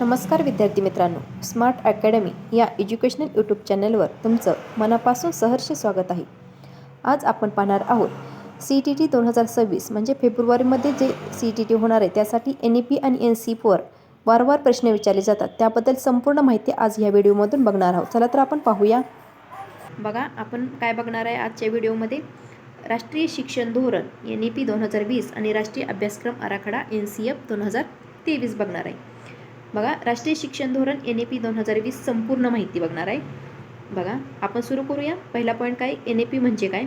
नमस्कार विद्यार्थी मित्रांनो. स्मार्ट अकॅडमी या एज्युकेशनल यूट्यूब चॅनलवर तुमचं मनापासून सहर्ष स्वागत आहे. आज आपण पाहणार आहोत सी टी टी दोन हजार सव्वीस म्हणजे फेब्रुवारीमध्ये जे सी टी टी होणार आहे त्यासाठी एन ई पी आणि एन सी फोर वारंवार प्रश्न विचारले जातात. त्याबद्दल संपूर्ण माहिती आज ह्या व्हिडिओमधून बघणार आहोत. चला तर आपण पाहूया. बघा आपण काय बघणार आहे आजच्या व्हिडिओमध्ये? राष्ट्रीय शिक्षण धोरण एन ई पी दोन हजार वीस आणि राष्ट्रीय अभ्यासक्रम आराखडा एन सी एफ दोन हजार तेवीस बघणार आहे. बघा राष्ट्रीय शिक्षण धोरण एन ए पी दोन हजार वीस संपूर्ण माहिती बघणार आहे. बघा आपण सुरू करूया. पहिला पॉईंट काय? एन ए पी म्हणजे काय?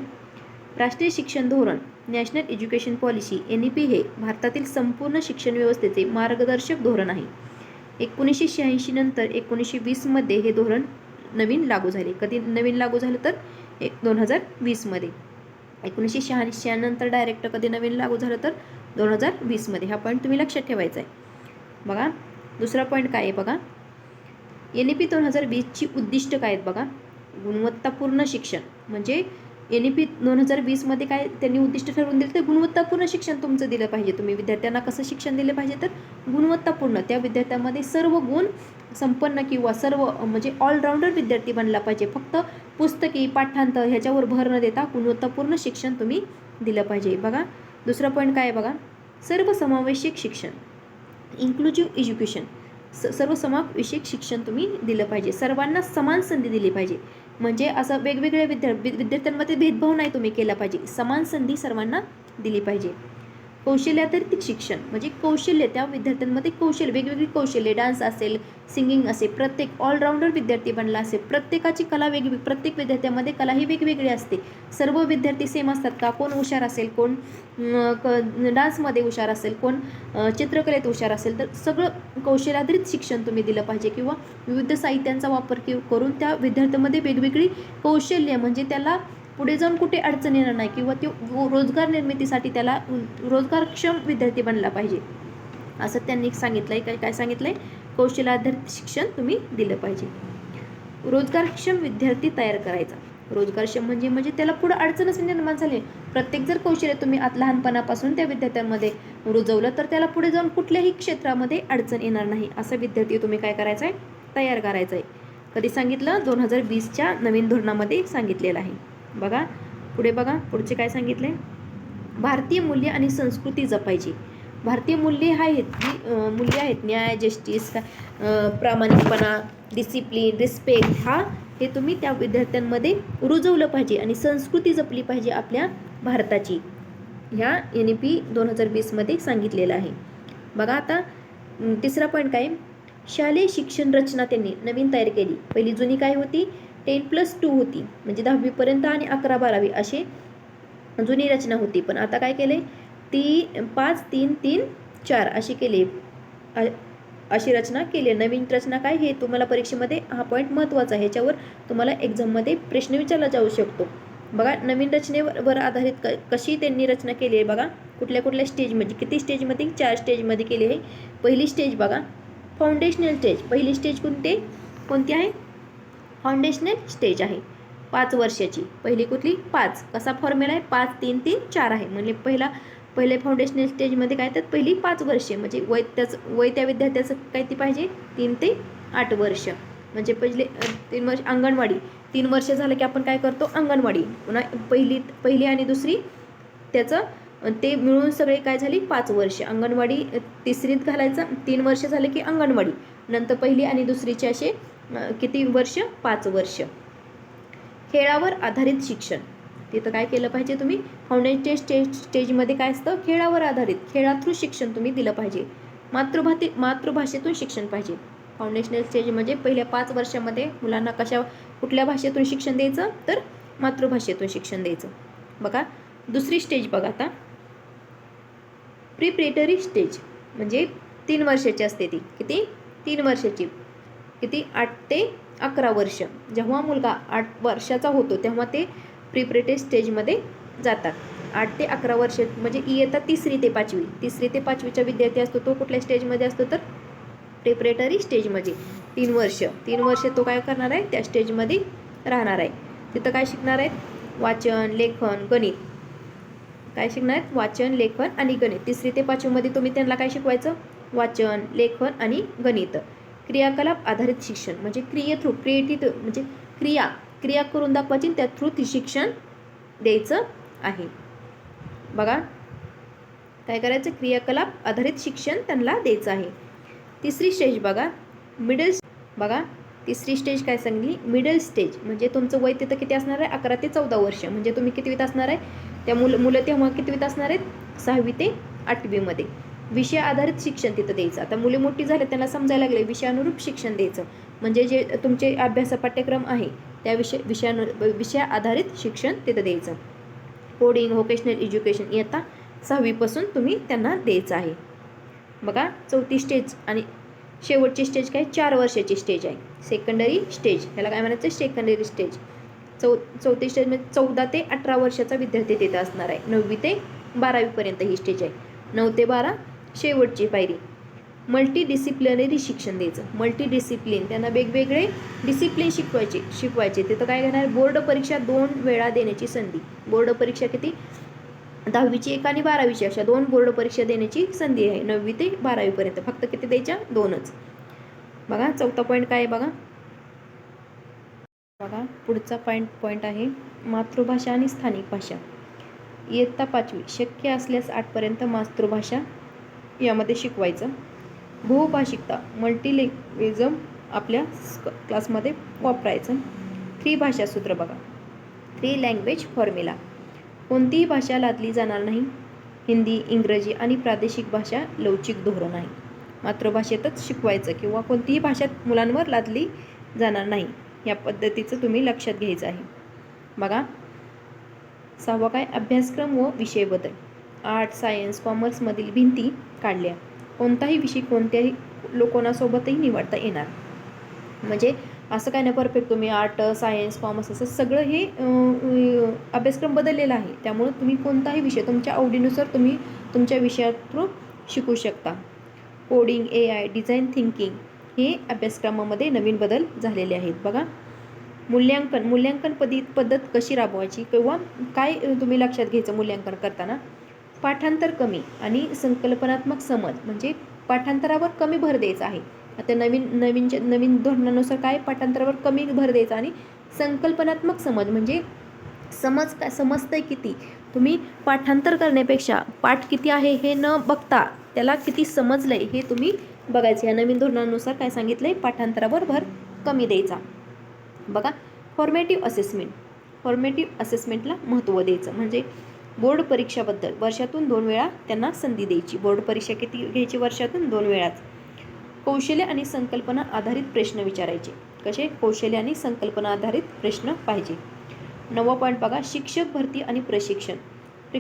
राष्ट्रीय शिक्षण धोरण national education policy N E P हे भारतातील संपूर्ण शिक्षण व्यवस्थेचे मार्गदर्शक धोरण आहे. एकोणीसशे शहाऐंशी नंतर एकोणीसशे वीसमध्ये हे धोरण नवीन लागू झाले. कधी नवीन लागू झालं तर? एक दोन हजार वीसमध्ये एकोणीसशे शहाऐंशी नंतर डायरेक्ट कधी नवीन लागू झालं तर? दोन हजार वीसमध्ये हा पॉईंट तुम्ही लक्षात ठेवायचा आहे. बघा दुसरा पॉईंट काय आहे बघा? एन ई पी दोन हजार वीसची उद्दिष्ट काय आहेत बघा? गुणवत्तापूर्ण शिक्षण. म्हणजे एन ई पी दोन हजार वीसमध्ये काय त्यांनी उद्दिष्ट ठरवून दिलं? तर गुणवत्तापूर्ण शिक्षण तुमचं दिलं पाहिजे. तुम्ही विद्यार्थ्यांना कसं शिक्षण दिलं पाहिजे? तर गुणवत्तापूर्ण. त्या विद्यार्थ्यांमध्ये सर्व गुण संपन्न किंवा सर्व म्हणजे ऑलराऊंडर विद्यार्थी बनला पाहिजे. फक्त पुस्तकी पाठांतर ह्याच्यावर भर न देता गुणवत्तापूर्ण शिक्षण तुम्ही दिलं पाहिजे. बघा दुसरा पॉईंट काय आहे बघा? सर्वसमावेशक शिक्षण. इन्क्लुजिव्ह एज्युकेशन स सर्व समावेशक शिक्षण तुम्ही दिलं पाहिजे. सर्वांना समान संधी दिली पाहिजे. म्हणजे असं वेगवेगळ्या विद्या विद्यार्थ्यांमध्ये भेदभाव नाही तुम्ही केला पाहिजे. समान संधी सर्वांना दिली पाहिजे. कौशल्याधारित शिक्षण म्हणजे कौशल्य त्या विद्यार्थ्यांमध्ये कौशल्य वेगवेगळी कौशल्य डान्स असेल सिंगिंग असेल प्रत्येक ऑलराऊंडर विद्यार्थी बनला असेल प्रत्येकाची कला वेगवेगळी प्रत्येक विद्यार्थ्यामध्ये कला ही वेगवेगळी असते. सर्व विद्यार्थी सेम असतात का? कोण हुशार असेल कोण क डान्समध्ये हुशार असेल कोण चित्रकलेत हुशार असेल तर सगळं कौशल्याधारित शिक्षण तुम्ही दिलं पाहिजे किंवा विविध साहित्यांचा वापर कि करून त्या विद्यार्थ्यामध्ये वेगवेगळी कौशल्य म्हणजे त्याला पुढे जाऊन कुठे अडचण येणार नाही किंवा ते रोजगार निर्मितीसाठी त्याला रोजगारक्षम विद्यार्थी बनला पाहिजे. असं त्यांनी सांगितलं आहे काय काय सांगितलं आहे कौशल्याधारित शिक्षण तुम्ही दिलं पाहिजे. रोजगारक्षम विद्यार्थी तयार करायचा. रोजगारक्षम म्हणजे म्हणजे त्याला पुढं अडचणच निर्माण झाली. प्रत्येक जर कौशल्य तुम्ही आत लहानपणापासून त्या विद्यार्थ्यांमध्ये रुजवलं तर त्याला पुढे जाऊन कुठल्याही क्षेत्रामध्ये अडचण येणार नाही. असं विद्यार्थी तुम्ही काय करायचं आहे तयार करायचं आहे कधी सांगितलं? दोन हजार वीसच्या नवीन धोरणामध्ये सांगितलेलं आहे. बघा. पुढे बघा. पुढचे काय सांगितले? भारतीय मूल्य आणि संस्कृती जपायची. भारतीय मूल्ये हा आहेत जी मूल्य आहेत. न्याय जस्टिस प्रामाणिकपणा डिसिप्लिन रिस्पेक्ट हा हे तुम्ही त्या विद्यार्थ्यांमध्ये रुजवलं पाहिजे आणि संस्कृती जपली पाहिजे आपल्या भारताची. ह्या एन ई पी दोन हजार वीसमध्ये सांगितलेलं आहे. बघा आता तिसरा पॉईंट काय? शालेय शिक्षण रचना त्यांनी नवीन तयार केली. पहिली जुनी काय होती? टेन प्लस टू होती. म्हणजे दहावीपर्यंत आणि अकरा बारावी असे जुनी रचना होती. पण आता काय केले ती पाच तीन तीन चार अशी केली. अशी रचना केली. आहे. नवीन रचना काय? हे तुम्हाला परीक्षेमध्ये हा पॉईंट महत्त्वाचा आहे. ह्याच्यावर तुम्हाला एक्झाममध्ये प्रश्न विचारला जाऊ शकतो. बघा नवीन रचनेवर वर आधारित क कशी त्यांनी रचना केली आहे बघा. कुठल्या कुठल्या स्टेजमध्ये किती स्टेजमध्ये चार स्टेजमध्ये केली आहे. पहिली स्टेज बघा. फाउंडेशनल स्टेज पहिली स्टेज कोणते कोणती आहे? फाउंडेशनल स्टेज आहे. पाच वर्षाची. पहिली कुठली? पाच. कसा फॉर्म्युला आहे? पाच तीन तीन चार आहे. म्हणजे पहिला पहिले फाउंडेशनल स्टेजमध्ये काय? तर पहिली पाच वर्षे. म्हणजे वय त्याचं वय त्या विद्यार्थ्याचं काय ती पाहिजे? तीन ते आठ वर्ष. म्हणजे पहिले तीन वर्ष अंगणवाडी. तीन वर्ष झालं की आपण काय करतो? अंगणवाडी. पुन्हा पहिली पहिली आणि दुसरी त्याचं ते मिळून सगळे काय झाली? पाच वर्ष. अंगणवाडी तिसरीत घालायचं. तीन वर्ष झाले की अंगणवाडी. नंतर पहिली आणि दुसरीचे असे किती वर्ष? पाच वर्ष. खेळावर आधारित शिक्षण. तिथं काय केलं पाहिजे तुम्ही? फाउंडेशन स्टेज स्टेजमध्ये काय असतं? खेळावर आधारित खेळाथ्रू शिक्षण तुम्ही दिलं पाहिजे. मातृभाती मातृभाषेतून शिक्षण पाहिजे. फाउंडेशनल स्टेज म्हणजे पहिल्या पाच वर्षामध्ये मुलांना कशा कुठल्या भाषेतून शिक्षण द्यायचं? तर मातृभाषेतून शिक्षण द्यायचं. बघा दुसरी स्टेज बघा आता. प्रिपरेटरी स्टेज म्हणजे तीन वर्षाची असते ती. किती? तीन वर्षाची. किती? आठ ते अकरा वर्ष. जेव्हा मुलगा आठ वर्षाचा होतो तेव्हा ते प्रिपरेटिव्ह स्टेजमध्ये जातात. आठ ते अकरा वर्ष म्हणजे इयत्ता तिसरी ते पाचवी. तिसरी ते पाचवीचा विद्यार्थी असतो तो कुठल्या स्टेजमध्ये असतो? तर प्रिपरेटरी स्टेजमध्ये. तीन वर्ष. तीन वर्ष तो काय करणार आहे? त्या स्टेजमध्ये राहणार आहे. तिथं काय शिकणार आहेत वाचन लेखन गणित. काय शिकणार आहेत वाचन लेखन आणि गणित. तिसरी ते पाचवीमध्ये तुम्ही त्यांना काय शिकवायचं? वाचन लेखन आणि गणित. क्रियाकलाप आधारित शिक्षण म्हणजे क्रिये थ्रू क्रिएटिव्ह म्हणजे क्रिया क्रिया करून दाखवायची त्या थ्रू ती शिक्षण द्यायचं आहे. बघा काय करायचं? क्रियाकलाप आधारित शिक्षण त्यांना द्यायचं आहे. तिसरी स्टेज बघा. मिडल बघा. तिसरी स्टेज काय सांगली? मिडल स्टेज म्हणजे तुमचं वय तिथं किती असणार आहे? अकरा ते चौदा वर्ष. म्हणजे तुम्ही कितवीत असणार आहे? त्या मुलं मुलं तेव्हा कितवीत असणार आहेत? सहावी ते आठवीमध्ये. विषय आधारित शिक्षण तिथं द्यायचं. आता मुले मोठी झाले त्यांना समजायला लागले विषयानुरूप शिक्षण द्यायचं. म्हणजे जे तुमचे अभ्यास पाठ्यक्रम आहे त्या विषय विषयानु विषय आधारित शिक्षण तिथं द्यायचं. कोडिंग व्होकेशनल एज्युकेशन इयत्ता सहावीपासून तुम्ही त्यांना द्यायचं आहे. बघा चौथी स्टेज आणि शेवटची स्टेज काय? चार वर्षाची स्टेज आहे. सेकंडरी स्टेज ह्याला काय म्हणायचं? सेकंडरी स्टेज चौ चौथी स्टेज म्हणजे चौदा ते अठरा वर्षाचा विद्यार्थी तिथं असणार आहे. नववी ते बारावीपर्यंत ही स्टेज आहे. नऊ ते बारा शेवटची पायरी. मल्टीडिसिप्लिनरी शिक्षण द्यायचं. मल्टी डिसिप्लिन त्यांना वेगवेगळे डिसिप्लिन शिकवायचे. शिकवायचे. तिथं काय घेणार? बोर्ड परीक्षा दोन वेळा देण्याची संधी. बोर्ड परीक्षा किती? दहावीची एक आणि बारावीची. अशा दोन बोर्ड परीक्षा देण्याची संधी आहे. नववी ते बारावीपर्यंत. फक्त किती द्यायच्या? दोनच. बघा चौथा पॉईंट काय आहे बघा? बघा पुढचा पॉईंट पॉईंट आहे मातृभाषा आणि स्थानिक भाषा. इयत्ता पाचवी. शक्य असल्यास आठपर्यंत मातृभाषा यामध्ये शिकवायचं. बहुभाषिकता मल्टीलिंग्विझम आपल्या क्लासमध्ये वापरायचं. थ्री भाषा सूत्र बघा. थ्री लँग्वेज फॉर्म्युला कोणतीही भाषा लादली जाणार नाही. हिंदी इंग्रजी आणि प्रादेशिक भाषा लवचिक धोरण आहे. मातृभाषेतच शिकवायचं किंवा कोणतीही भाषा मुलांवर लादली जाणार नाही या पद्धतीचं तुम्ही लक्षात घ्यायचं आहे. बघा. सहावा काय? अभ्यासक्रम व विषय बदल आर्ट सायन्स कॉमर्समधील भिंती काढल्या. कोणताही विषय कोणत्याही लोकोनासोबतही निवडता येणार. म्हणजे असं काय नाही परफेक्ट तुम्ही आर्ट सायन्स कॉमर्स असं सगळं हे अभ्यासक्रम बदललेला आहे. त्यामुळं तुम्ही कोणताही विषय तुमच्या आवडीनुसार तुम्ही तुमच्या विषयात थ्रू शिकू शकता. Coding A I design thinking हे अभ्यासक्रमामध्ये नवीन बदल झालेले आहेत. बघा मूल्यांकन मूल्यांकन पदी पद्धत कशी राबवायची किंवा काय तुम्ही लक्षात घ्यायचं मूल्यांकन करताना? पाठांतर कमी आणि संकल्पनात्मक समज म्हणजे पाठांतरावर कमी भर द्यायचा आहे. आता नवीन नवीनच्या नवीन धोरणानुसार काय पाठांतरावर कमी भर द्यायचा आणि संकल्पनात्मक समज म्हणजे समज काय समजतंय किती? तुम्ही पाठांतर करण्यापेक्षा पाठ किती आहे हे न बघता त्याला किती समजलं आहे हे तुम्ही बघायचं. या नवीन धोरणानुसार काय सांगितलं आहे पाठांतरावर भर कमी द्यायचा. बघा फॉर्मेटिव्ह असेसमेंट फॉर्मेटिव्ह असेसमेंटला महत्त्व द्यायचं. म्हणजे बोर्ड परीक्षाबद्दल. वर्षातून दोन वेळा त्यांना संधी द्यायची. बोर्ड परीक्षा किती घ्यायची वर्षातून? दोन वेळाच. कौशल्य आणि संकल्पना आधारित प्रश्न विचारायचे. कसे? कौशल्य आणि संकल्पना आधारित प्रश्न पाहिजे नववा पॉईंट बघा. शिक्षक भरती आणि प्रशिक्षण.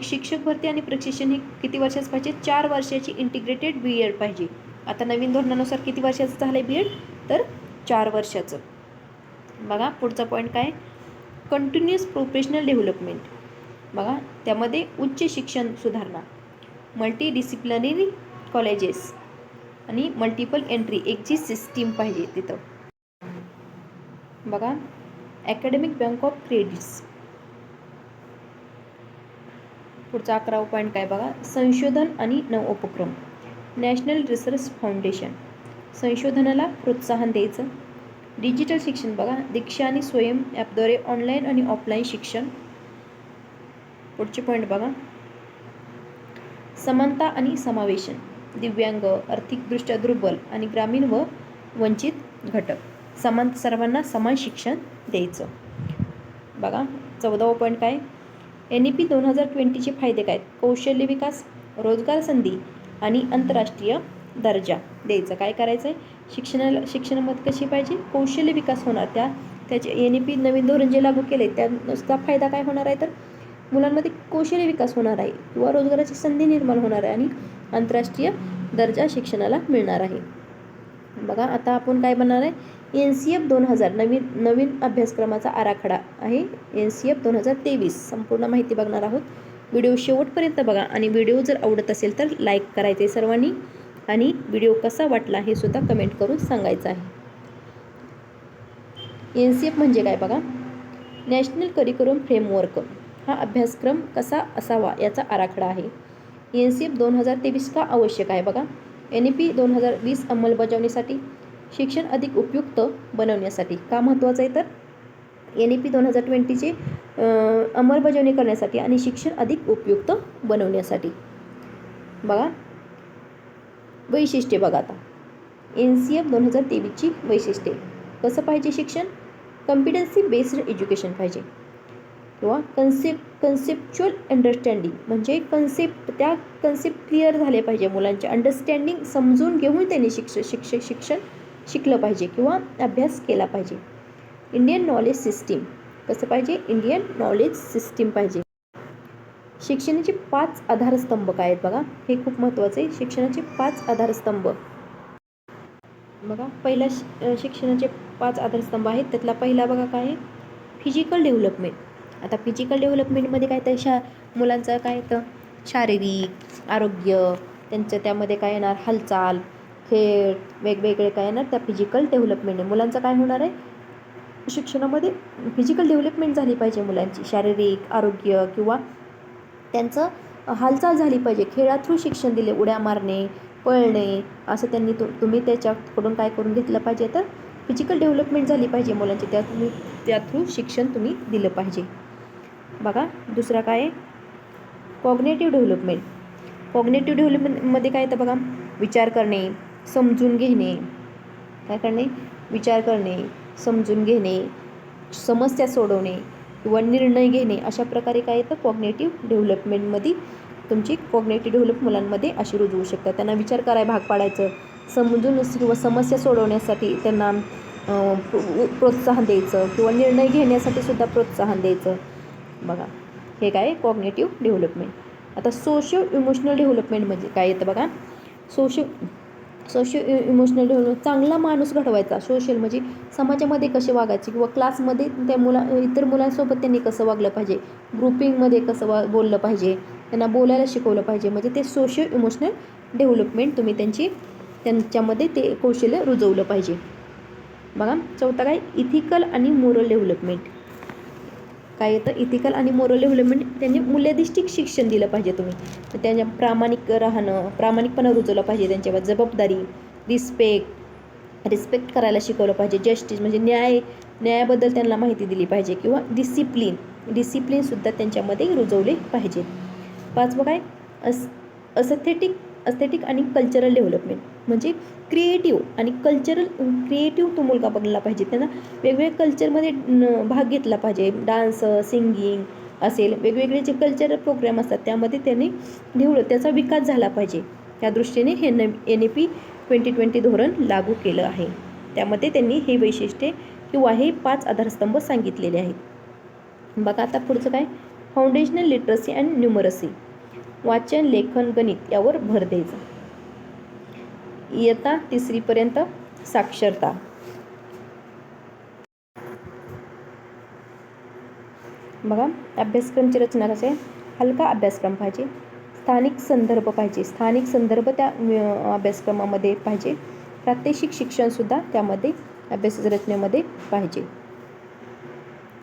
शिक्षक भरती आणि प्रशिक्षण हे किती वर्षाचं पाहिजे? चार वर्षाची इंटिग्रेटेड बी एड पाहिजे. आता नवीन धोरणानुसार किती वर्षाचं झालं आहे बी एड तर चार वर्षाचं. बघा पुढचा पॉईंट काय? कंटिन्युअस प्रोफेशनल डेव्हलपमेंट बघा त्यामध्ये उच्च शिक्षण सुधारणा मल्टी डिसिप्लिनरी कॉलेजेस आणि मल्टिपल एंट्री एकची सिस्टीम पाहिजे तिथं. बघा ॲकॅडमिक बँक ऑफ क्रेडिट्स पुढचा अकरावा पॉईंट काय बघा संशोधन आणि नवोपक्रम नॅशनल रिसर्च फाउंडेशन संशोधनाला प्रोत्साहन द्यायचं. डिजिटल शिक्षण बघा दीक्षा आणि स्वयं ॲपद्वारे ऑनलाईन आणि ऑफलाईन शिक्षण. पुढचे पॉईंट बघा. समानता आणि समावेशन दिव्यांग आर्थिकदृष्ट्या दुर्बल आणि ग्रामीण व वंचित घटक. समान सर्वांना समान शिक्षण द्यायचं. बघा चौदावा पॉईंट काय? एन ई पी दोन हजार ट्वेंटीचे फायदे काय? कौशल्य विकास रोजगार संधी आणि आंतरराष्ट्रीय दर्जा द्यायचं. काय करायचं आहे शिक्षणाला शिक्षणामध्ये कशी पाहिजे? कौशल्य विकास होणार त्या त्याचे एन ई पी नवीन धोरण जे लागू केले त्याचा फायदा काय होणार आहे तर? मुलांमध्ये कौशल्य विकास होणार आहे. किंवा रोजगाराची संधी निर्माण होणार आहे आणि आंतरराष्ट्रीय दर्जा शिक्षणाला मिळणार आहे. बघा आता आपण काय बनणार आहे? एन सी एफ दोन हजार नवीन नवीन अभ्यासक्रमाचा आराखडा आहे. एन सी एफ दोन हजार तेवीस. संपूर्ण माहिती बघणार आहोत. व्हिडिओ शेवटपर्यंत बघा आणि व्हिडिओ जर आवडत असेल तर लाईक करायचे सर्वांनी आणि व्हिडिओ कसा वाटला हे सुद्धा कमेंट करून सांगायचं आहे. एन सी एफ म्हणजे काय बघा? National curriculum framework. हा अभ्यासक्रम कसा असावा याचा आराखडा आहे. एन सी एफ दोन हजार तेवीस का आवश्यक आहे बघा. एन ई पी दोन हजार वीस अंमलबजावणीसाठी शिक्षण अधिक उपयुक्त बनवण्यासाठी का महत्त्वाचं आहे तर? एन ई पी दोन हजार ट्वेंटीचे अंमलबजावणी करण्यासाठी आणि शिक्षण अधिक उपयुक्त बनवण्यासाठी. बघा. वैशिष्ट्ये बघा आता. एन सी एफ दोन हजार तेवीसची वैशिष्ट्ये. कसं पाहिजे शिक्षण? कम्पिटन्सी बेस्ड एज्युकेशन पाहिजे. किंवा कन्सेप्ट कन्सेप्च्युअल अंडरस्टँडिंग म्हणजे कन्सेप्ट त्या कन्सेप्ट क्लिअर झाले पाहिजे मुलांचे. अंडरस्टँडिंग समजून घेऊन त्यांनी शिक्ष शिक्ष शिक्षण शिकलं पाहिजे किंवा अभ्यास केला पाहिजे. इंडियन नॉलेज सिस्टीम कसं पाहिजे? इंडियन नॉलेज सिस्टीम पाहिजे. शिक्षणाचे पाच आधारस्तंभ काय आहेत बघा? हे खूप महत्त्वाचे आहे. शिक्षणाचे पाच आधारस्तंभ. बघा पहिला शिक्षणाचे पाच आधारस्तंभ आहेत. त्यातला पहिला बघा काय आहे? फिजिकल डेव्हलपमेंट आता फिजिकल डेव्हलपमेंटमध्ये काय तर शा मुलांचं काय येतं शारीरिक आरोग्य त्यांचं त्यामध्ये काय येणार? हालचाल खेळ वेगवेगळे काय येणार त्या फिजिकल डेव्हलपमेंट मुलांचं काय होणार आहे? शिक्षणामध्ये फिजिकल डेव्हलपमेंट झाली पाहिजे मुलांची. शारीरिक आरोग्य किंवा त्यांचं हालचाल झाली पाहिजे. खेळा थ्रू शिक्षण दिले उड्या मारणे पळणे असं त्यांनी तु तुम्ही त्याच्याकडून काय करून घेतलं पाहिजे? तर फिजिकल डेव्हलपमेंट झाली पाहिजे मुलांची. त्या तुम्ही त्या थ्रू शिक्षण तुम्ही दिलं पाहिजे. बघा दुसरा काय आहे? कॉग्नेटिव्ह डेव्हलपमेंट कॉग्नेटिव्ह डेव्हलपमेंटमध्ये काय येतं बघा? विचार करणे समजून घेणे. काय करणे? विचार करणे समजून घेणे समस्या सोडवणे किंवा निर्णय घेणे. अशा प्रकारे काय येतं? कॉग्नेटिव्ह डेव्हलपमेंटमध्ये तुमची कॉग्नेटिव्ह डेव्हलप मुलांमध्ये अशी रुजू शकतात. त्यांना विचार करायला भाग पाडायचं. समजून किंवा समस्या सोडवण्यासाठी त्यांना प्रोत्साहन द्यायचं किंवा निर्णय घेण्यासाठी सुद्धा प्रोत्साहन द्यायचं. बघा. हे काय? कॉग्नेटिव्ह डेव्हलपमेंट आता सोशिओ इमोशनल डेव्हलपमेंट म्हणजे काय येतं बघा? सोशो सोशिओ इमोशनल डेव्हलपमेंट चांगला माणूस घडवायचा. सोशल म्हणजे समाजामध्ये कसे वागायचे किंवा क्लासमध्ये त्या मुला इतर मुलांसोबत त्यांनी कसं वागलं पाहिजे? ग्रुपिंगमध्ये कसं वा बोललं पाहिजे? त्यांना बोलायला शिकवलं पाहिजे. म्हणजे ते सोशिओ इमोशनल डेव्हलपमेंट तुम्ही त्यांची त्यांच्यामध्ये ते कौशल्य रुजवलं पाहिजे. बघा चौथा काय? इथिकल आणि मोरल डेव्हलपमेंट काय येतं? इथिकल आणि मोरल डेव्हलपमेंट त्यांनी मूल्याधिष्ठित शिक्षण दिलं पाहिजे तुम्ही. त्यांच्या प्रामाणिक राहणं प्रामाणिकपणा रुजवलं पाहिजे त्यांच्यावर. जबाबदारी रिस्पेक्ट रिस्पेक्ट करायला शिकवलं पाहिजे. जस्टिस म्हणजे न्याय न्यायाबद्दल त्यांना माहिती दिली पाहिजे किंवा डिसिप्लिन डिसिप्लिनसुद्धा त्यांच्यामध्ये रुजवले पाहिजे. पाचवं काय? अस असथेटिक अस्थेटिक आणि कल्चरल डेव्हलपमेंट म्हणजे क्रिएटिव्ह आणि कल्चरल क्रिएटिव्ह तो मुलगा बनला पाहिजे. त्यांना वेगवेगळ्या कल्चरमध्ये भाग घेतला पाहिजे. डान्स सिंगिंग असेल वेगवेगळे जे कल्चरल प्रोग्राम असतात त्यामध्ये त्यांनी डेव्हलप त्याचा विकास झाला पाहिजे. त्या दृष्टीने हे न N E P twenty twenty धोरण लागू केलं आहे. त्यामध्ये त्यांनी हे वैशिष्ट्ये किंवा हे पाच आधारस्तंभ सांगितलेले आहेत. बघा आता पुढचं काय? फाउंडेशनल लिटरसी अँड न्युमरसी वाचन लेखन गणित यावर भर द्यायचा. इयत्ता तिसरीपर्यंत साक्षरता. बघा अभ्यासक्रमची रचना कसे आहे? हलका अभ्यासक्रम पाहिजे. स्थानिक संदर्भ पाहिजे. स्थानिक संदर्भ त्या अभ्यासक्रमामध्ये पाहिजे. प्रात्यक्षिक शिक्षणसुद्धा त्यामध्ये अभ्यास रचनेमध्ये पाहिजे.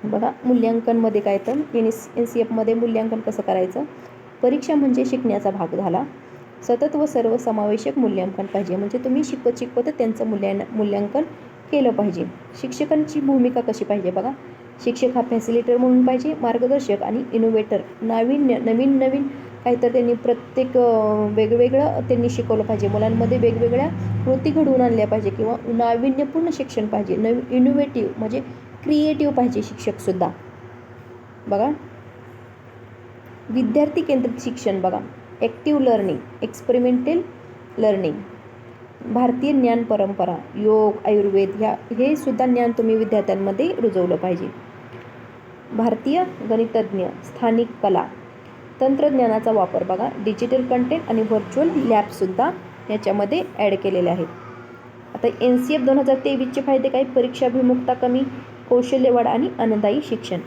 बघा मूल्यांकनमध्ये काय तर एन एस एन सी एफमध्ये मूल्यांकन कसं करायचं? परीक्षा म्हणजे शिकण्याचा भाग झाला. सतत व सर्व समावेशक मूल्यांकन पाहिजे. म्हणजे तुम्ही शिकवत शिकवत त्यांचं मूल्यां मूल्यांकन केलं पाहिजे. शिक्षकांची भूमिका कशी पाहिजे बघा. शिक्षक हा फॅसिलिटर म्हणून पाहिजे मार्गदर्शक आणि इनोव्हेटर नाविन्य नवीन नवीन काहीतरी त्यांनी प्रत्येक वेगवेगळं त्यांनी शिकवलं पाहिजे. मुलांमध्ये वेगवेगळ्या कृती घडवून आणल्या पाहिजे किंवा नाविन्यपूर्ण शिक्षण पाहिजे. नवी इनोव्हेटिव्ह म्हणजे क्रिएटिव्ह पाहिजे शिक्षकसुद्धा बघा. विद्यार्थी केंद्रित शिक्षण बघा. ॲक्टिव्ह लर्निंग एक्सपेरिमेंटल लर्निंग भारतीय ज्ञान परंपरा योग आयुर्वेद ह्या हे सुद्धा ज्ञान तुम्ही विद्यार्थ्यांमध्ये रुजवलं पाहिजे. भारतीय गणितज्ञ स्थानिक कला तंत्रज्ञानाचा वापर बघा. डिजिटल कंटेंट आणि व्हर्च्युअल लॅबसुद्धा याच्यामध्ये ॲड केलेले आहेत. आता एन सी एफ दोन हजार तेवीसचे फायदे काय? परीक्षाभिमुखता कमी कौशल्यवाढ आणि आनंदायी शिक्षण.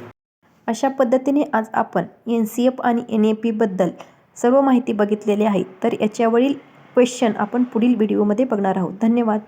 अशा पद्धतीने आज आपण एन सी एफ आणि एन ए पीबद्दल सर्व माहिती बघितलेली आहे. तर याच्यावरील क्वेश्चन आपण पुढील व्हिडिओमध्ये बघणार आहोत. धन्यवाद.